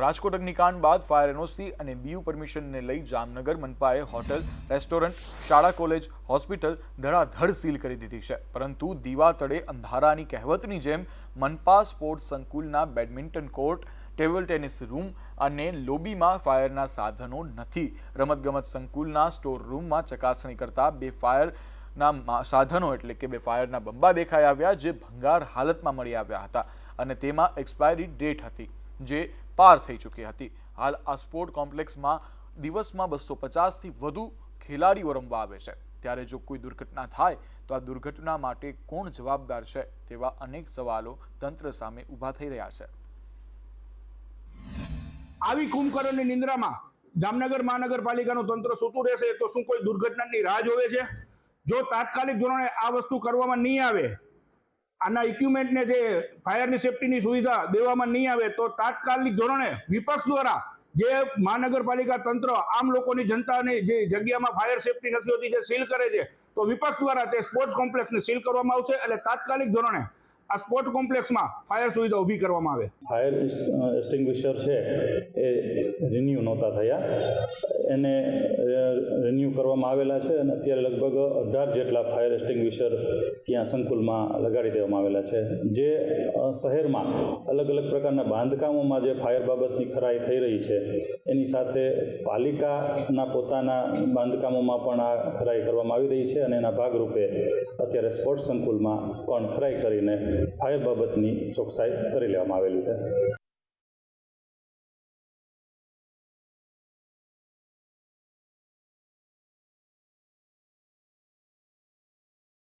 રાજકોટ અગ્નિકાંડ બાદ fire NOC અને બીયુ પરમિશનને લઈ જામનગર મનપાએ હોટલ, રેસ્ટોરન્ટ, શાળા, કોલેજ, હોસ્પિટલ ધડાધડ સીલ કરી દીધી છે. પરંતુ દીવા તળે અંધારાની કહેવતની જેમ મનપા sports સંકુલના badminton court, table tennis room અને લોબીમાં ફાયરના સાધનો નથી. રમતગમત સંકુલના સ્ટોર રૂમમાં ચકાસણી કરતા બે ફાયરના સાધનો એટલે કે બે ફાયરના બંબા દેખાઈ આવ્યા, જે ભંગાર હાલતમાં મળી આવ્યા હતા અને તેમાં એક્સપાયરી ડેટ હતી, જે પાર થઈ ચૂકી હતી. હાલ આ સ્પોર્ટ કોમ્પ્લેક્સમાં દિવસમાં બસો પચાસથી વધુ ખેલાડીઓ રમવા આવે છે. ત્યારે જો કોઈ દુર્ઘટના થાય, તો આ દુર્ઘટના માટે કોણ જવાબદાર છે તેવા અનેક સવાલો તંત્ર સામે ઊભા થઈ રહ્યા છે. આવી કુંભકર્ણની નિંદ્રામાં જામનગર મહાનગરપાલિકાનું તંત્ર સૂતું રહેશે તો શું કોઈ દુર્ઘટનાની રાહ જોવે છે? જો તાત્કાલિક ધોરણે આ વસ્તુ કરવામાં નહીં આવે આના ઇક્વિપમેન્ટને જે ફાયરની સેફટીની સુવિધા દેવામાં નહીં આવે તો તાત્કાલિક ધોરણે વિપક્ષ દ્વારા જે મહાનગરપાલિકા તંત્ર આમ લોકોની જનતાની જે જગ્યામાં ફાયર સેફટી નથી હોતી, જે સીલ કરે છે, તો વિપક્ષ દ્વારા તે સ્પોર્ટ્સ કોમ્પ્લેક્સને સીલ કરવામાં આવશે એટલે તાત્કાલિક ધોરણે આ સ્પોર્ટ કોમ્પ્લેક્સમાં ફાયર સુવિધા ઊભી કરવામાં આવે. ફાયર એક્સટિંગ્વિશર છે, એ રિન્યુ નહોતા થયા. એને રિન્યૂ કરવામાં આવેલા છે અને અત્યારે લગભગ અઢાર જેટલા ફાયર એક્સટિંગ્વિશર ત્યાં સંકુલમાં લગાડી દેવામાં આવેલા છે. જે શહેરમાં અલગ અલગ પ્રકારના બાંધકામોમાં જે ફાયર બાબતની ખરાઈ થઈ રહી છે, એની સાથે પાલિકાના પોતાના બાંધકામોમાં પણ આ ખરાઈ કરવામાં આવી રહી છે અને એના ભાગરૂપે અત્યારે સ્પોર્ટ્સ સંકુલમાં પણ ખરાઈ કરીને ફાયર બાબતની ચોકસાઈ કરી લેવામાં આવેલી છે.